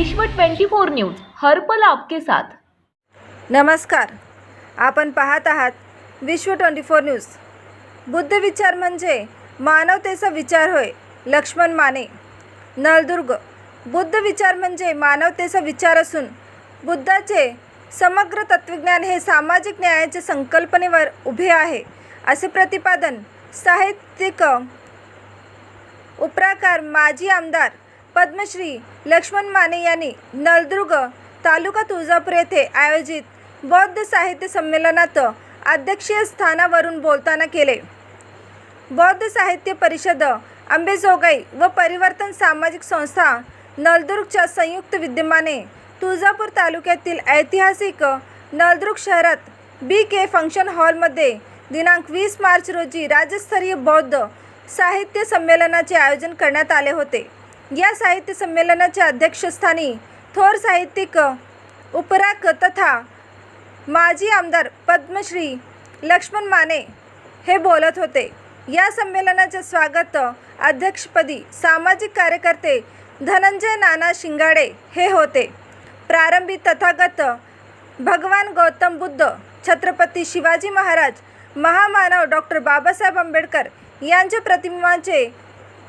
विश्व 24 न्यूज हर्पल आपके साथ. नमस्कार. आपण पाहत आहात विश्व ट्वेंटी फोर न्यूज. बुद्ध विचार म्हणजे मानवतेचा विचार होय लक्ष्मण माने. नळदुर्ग. बुद्ध विचार म्हणजे मानवतेचा विचार असून बुद्धाचे समग्र तत्वज्ञान हे सामाजिक न्यायाच्या संकल्पनेवर उभे आहे. असे प्रतिपादन साहित्यिक उपराकार माजी आमदार पद्मश्री लक्ष्मण माने यांनी नळदुर्ग तालुका तुळजापूर येथे आयोजित बौद्ध साहित्य संमेलनात अध्यक्षीय स्थानावरून बोलताना केले. बौद्ध साहित्य परिषद अंबेजोगाई व परिवर्तन सामाजिक संस्था नळदुर्गच्या संयुक्त विद्यमाने तुळजापूर तालुक्यातील ऐतिहासिक नळदुर्ग शहरात बी के फंक्शन हॉलमध्ये दिनांक वीस मार्च रोजी राज्यस्तरीय बौद्ध साहित्य संमेलनाचे आयोजन करण्यात आले होते. या साहित्य संमेलनाच्या अध्यक्षस्थानी थोर साहित्यिक उपराक तथा माजी आमदार पद्मश्री लक्ष्मण माने हे बोलत होते. या संमेलनाचे स्वागत अध्यक्षपदी सामाजिक कार्यकर्ते धनंजय नाना शिंगाडे हे होते. प्रारंभी तथागत भगवान गौतम बुद्ध छत्रपती शिवाजी महाराज महामानव डॉक्टर बाबासाहेब आंबेडकर यांच्या प्रतिमाचे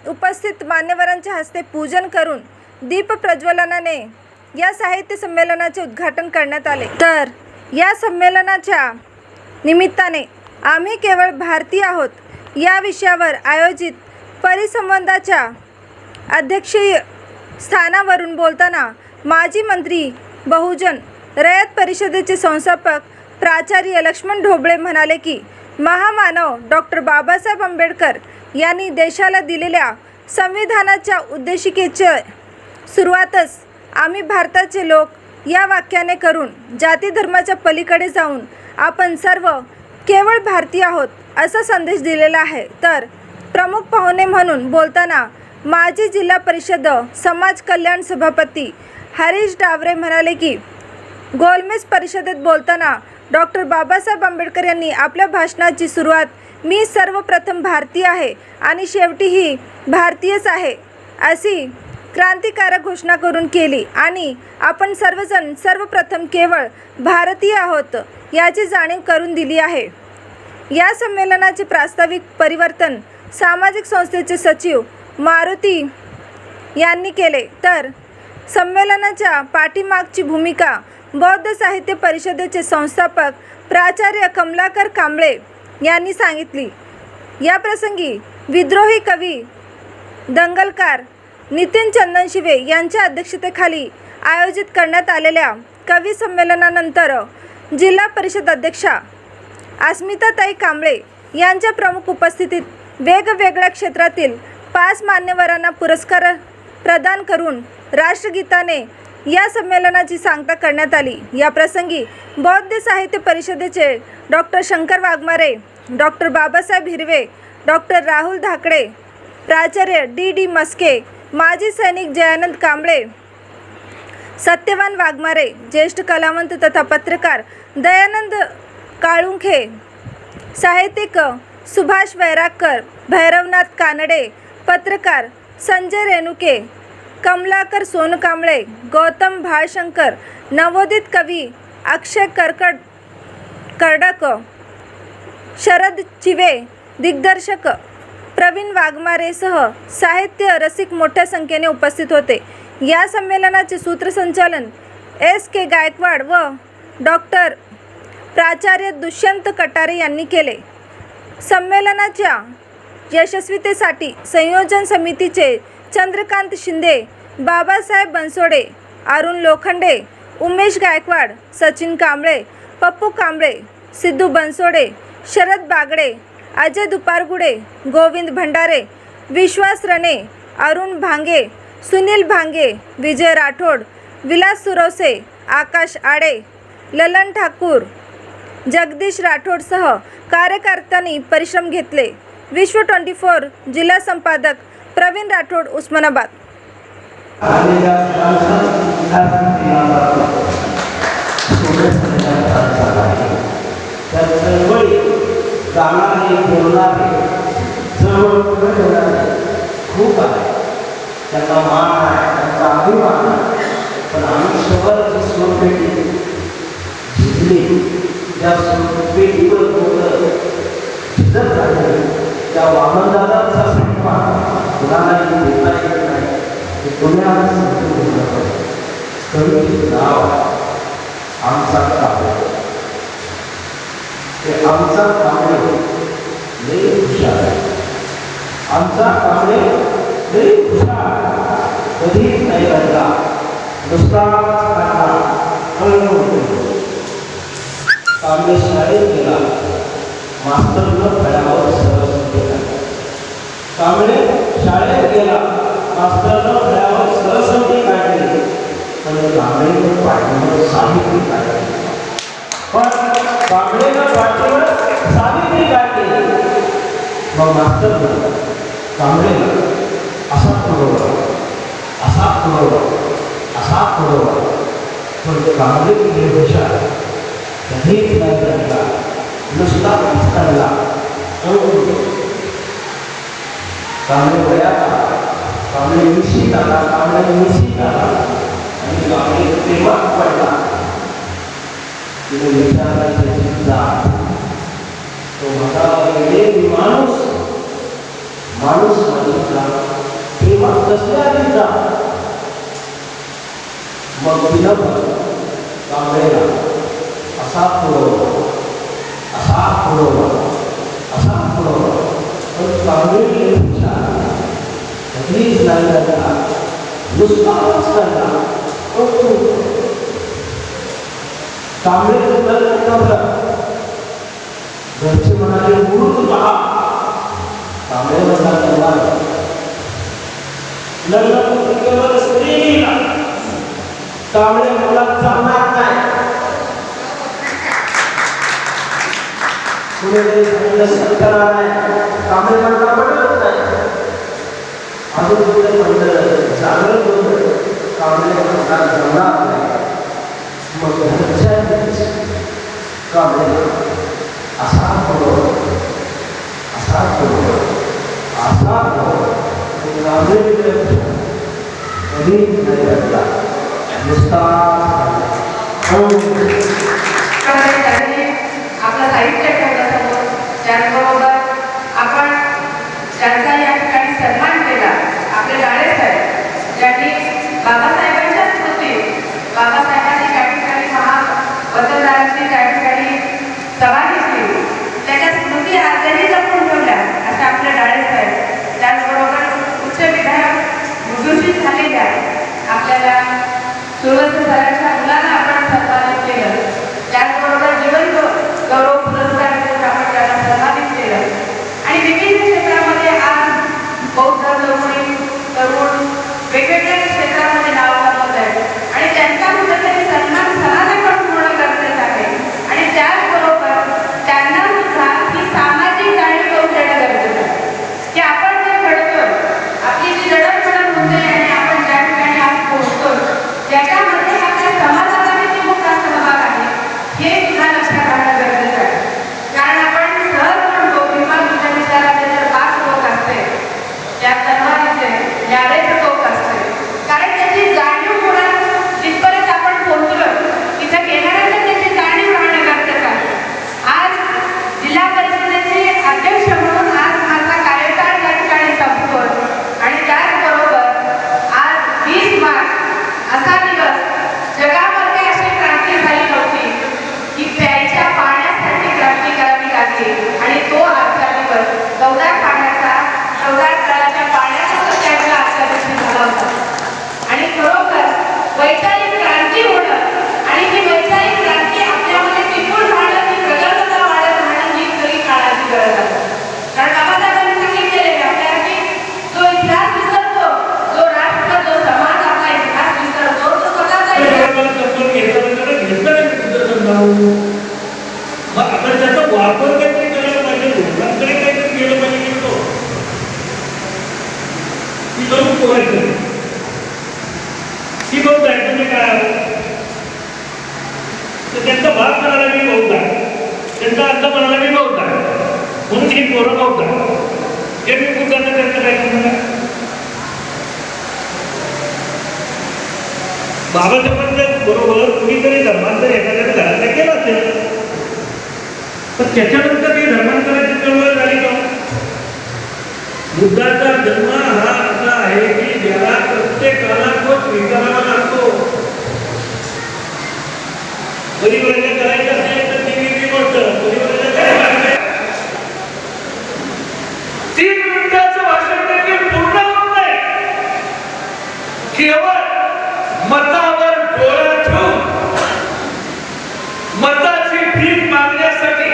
उपस्थित मान्यवरांच्या हस्ते पूजन करून दीप प्रज्वलनाने या साहित्य संमेलनाचे उद्घाटन करण्यात आले. तर या संमेलनाच्या निमित्ताने आम्ही केवळ भारतीय आहोत. या विषयावर आयोजित परिसंवादाच्या अध्यक्षीय स्थानावरून बोलताना माजी मंत्री बहुजन रयत परिषदेचे संस्थापक प्राचार्य लक्ष्मण ढोबळे म्हणाले की महामानव डॉक्टर बाबासाहेब आंबेडकर यांनी देशाला दिलेल्या संविधानाच्या उद्देशिकेचे सुरुवातच आम्ही भारताचे लोक या वाक्याने करून जाती धर्माच्या पलीकडे जाऊन आपण सर्व केवळ भारतीय आहोत असा संदेश दिलेला आहे. तर प्रमुख पाहुणे म्हणून बोलताना माजी जिल्हा परिषद समाज कल्याण सभापती हरीश डावरे म्हणाले की गोलमेज परिषदेत बोलताना डॉक्टर बाबासाहेब आंबेडकर यांनी आपल्या भाषणाची सुरुवात मी सर्वप्रथम भारतीय आहे आणि शेवटी ही भारतीयच आहे अशी क्रांतिकारक घोषणा करून केली. आणि आपण सर्वजण सर्वप्रथम केवळ भारतीय आहोत याची जाणीव करून दिली आहे. या संमेलनाचे प्रास्ताविक परिवर्तन सामाजिक संस्थेचे सचिव मारुती यांनी केले. तर संमेलनाच्या पाठीमागची भूमिका बौद्ध साहित्य परिषदेचे संस्थापक प्राचार्य कमलाकर कांबळे यांनी सांगितली. या प्रसंगी विद्रोही कवी दंगलकार नितीन चंदनशिवे यांच्या अध्यक्षतेखाली आयोजित करण्यात आलेल्या कवी संमेलनानंतर जिल्हा परिषद अध्यक्षा अस्मिताताई कांबळे यांच्या प्रमुख उपस्थितीत वेगवेगळ्या क्षेत्रातील पाच मान्यवरांना पुरस्कार प्रदान करून राष्ट्रगीताने या संमेलनाची सांगता करण्यात आली. या प्रसंगी बौद्ध साहित्य परिषदेचे doctor Shankar Waghmare doctor Babasaheb Hirve doctor Rahul Dhakade प्राचार्य डी डी मस्के माजी सैनिक जयानंद कांबळे सत्यवान वाघमारे ज्येष्ठ कलावंत तथा पत्रकार दयानंद काळुंखे साहित्यिक सुभाष वैरागकर भैरवनाथ कानडे पत्रकार संजय रेणुके कमलाकर सोनकांबळे गौतम भाळशंकर नवोदित कवी अक्षय करकड कर्डक शरद चिवे दिग्दर्शक प्रवीण वाघमारेसह साहित्य रसिक मोठ्या संख्येने उपस्थित होते. या संमेलनाचे सूत्रसंचालन एस के गायकवाड व डॉक्टर प्राचार्य दुष्यंत कटारे यांनी केले. संमेलनाच्या यशस्वीतेसाठी संयोजन समितीचे चंद्रकांत शिंदे बाबासाहेब बनसोडे अरुण लोखंडे उमेश गायकवाड सचिन कांबळे पप्पू कांबळे सिद्धू बनसोडे शरद बागडे अजय दुपारगुडे गोविंद भंडारे विश्वास रणे अरुण भांगे सुनील भांगे विजय राठोड विलास सुरवसे आकाश आडे ललन ठाकूर जगदीश राठोडसह कार्यकर्त्यांनी परिश्रम घेतले. विश्व ट्वेंटी फोर जिल्हा संपादक प्रवीण राठोड उस्मानाबाद. आलेल्या जाणार नाही बोलणार नाही. ठेवणार नाही. खूप आहे. त्यांना मान आहे त्यांचा अभिमान आहे. पण आम्ही शेवटची सोडपेटी झिजली त्या सोडपेटीवर बोलत झिजत राहिले. त्या वामनदारांचा सन्मान कुणालाही देता येत नाही. ते पुण्याला संपूर्ण कवी नाव आमचा काव्य. ते आमचा कांबळे लय हुशार आमचा कांबळे लय हुशार कधीच नाही रडला नुसताच काढला कांबळे शाळेत गेला. मास्तरनं फळ्यावर सरस्वती काढली कांबळे शाळेत गेला. मास्तरनं फळ्यावर सरस्वती काढली. पण कांबळेनं पाठीवर साहित्य काढली पण कांबळेनं पाठीवर सावित्री गाठली मग मास्तर कांबळे असा पुरवला असा पुरवला असा पुरवला. पण कांबळे हे हुशार कधीच नाही काढला नुसता काढला कांबळे वयात कांबळे निश्चित आला कांबळे निश्चित आला. आणि कांबळे प्रेमात पडला. तिने विचारला त्याची जात तो म्हणाला "हे मी माणूस माणूस माणूसला प्रेमात कसल्या जा मग तिनं कांबळेला असा पुरवला असा पुरवला असा पुरवला पण कांबळे हे हुशार कधीच नाही करता नुसताच करता कांबळे लग्न घरचे म्हणाले मूर्ख पहा. कांबळे म्हणला तेव्हा लग्न केवळ स्त्रीला. कांबळे मला चालणार नाही. पुढे ते सांगितलं कांबळे म्हणला पटत नाही. अजून पुढे म्हणलं जागरण कांबळे जमणार नाही. मग घरच्यांनीच कांबळे असा करो असा करो असा करो कांबळे कधी नाही घडला नुसता कारण त्यांनी आपलं साहित्य ठेवलं समोर त्याचबरोबर सुरवंत सरांच्या मुलांना आपण सन्मानित केलं त्याचबरोबर जीवन गौ- गौरव पुरस्कार देऊन आपण त्यांना सन्मानित केलं आणि विविध क्षेत्रामध्ये आज बौद्ध तरुणी तरुण वेगवेगळ्या क्षेत्रामध्ये नाव कमवत आहेत आणि त्यांचा कुठेतरी सन्मान समाजाकडून होणं गरजेचं आहे आणि त्याचबरोबर त्यांना सुद्धा ही सामाजिक जाणीव करून देणं गरजेचं आहे की आपण जे घडतोय आपली जी जडणघडण होते आणि आपण ज्या ठिकाणी आज पोहोचतो त्याच्यामध्ये आपल्या समाजाचा किती मोठा सहभाग आहे हे सुद्धा लक्षात राहणं गरजेचं आहे कारण आपण सहज म्हणतो किंवा तुझ्या विचाराचे जर पाच लोक असते त्या तलवारीचे न्यायालयाचं टोक असते कारण त्याची जाणीव होणं जिथपर्यंत आपण पोहोचलो तिथं गेल्यानंतर त्याची जाणीव राहणं गरजेचं आहे आज जिल्हा परिषदेचे अध्यक्ष म्हणून आज माझा कार्यकाळ या ठिकाणी संपतोय आणि त्याचबरोबर आज वीस मार्च असा दिवस जगामध्ये अशी क्रांती झाली नव्हती की प्यायच्या पाण्यासाठी क्रांती करावी लागली आणि तो आजचा दिवस चौदा पाण्याचा चौदा तळाच्या पाण्याचा सत्याग्रह आजच्या दिवशी झाला होता आणि खरोखर वैचारिक क्रांती होणं आणि ही वैचारिक क्रांती आपल्यामध्ये टिकून राहणं ती प्रगल्भता वाढत राहणं ही खरी काळाची गरज आहे कारण बाबासाहेबांनी सांगितलेले आहे आपल्याला की जो इतिहास विसरतो जो राष्ट्र जो समाज आपला इतिहास विसरतो तो स्वतःचा इतिहास मग आपण त्याचा वापर काहीतरी करायला पाहिजे लोकांकडे काहीतरी गेलं पाहिजे की तो ती जाऊन पोहायचं ती बौद्ध आहे तुम्ही काय आहात? तर त्यांचा भाग म्हणाला मी बौद्ध आहे त्यांचा अर्थ म्हणाला मी बौद्ध आहे तीन पोरं बौद्ध हे मी बुद्धांना त्यांचं काय म्हणणार बाबासाहेबांच्या बरोबर कुणीतरी धर्मांतर एखाद्या घरातल्या केलं असेल. तर त्याच्यानंतर ही धर्मांतराची चळवळ झाली का? बुद्धाचा जन्म हा असा आहे की ज्याला प्रत्येकाला तो स्वीकारावा लागतो परिवर्तन करायचं असेल तर ती वेगळी गोष्ट परिवर्तन करायचं असेल तीन मिनिटाचं भाषण देखील पूर्ण होत नाही केवळ मतावर डोळा ठेवून मताची भीक मागण्यासाठी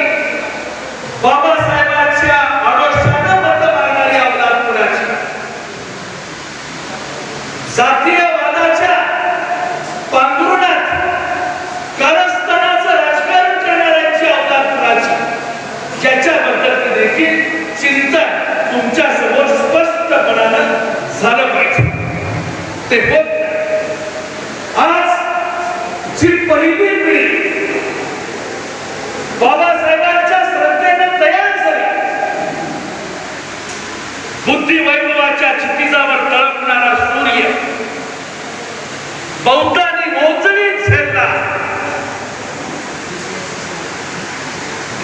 बाबासाहेबांच्या आडोशानं मत जातीयवादाच्या पांघरुणात कारस्थानाचं राजकारण करणाऱ्यांची अवलाद देखील चिंतन तुमच्यासमोर स्पष्टपणानं झालं पाहिजे. ते होत आज जी पहिली पिढी बाबा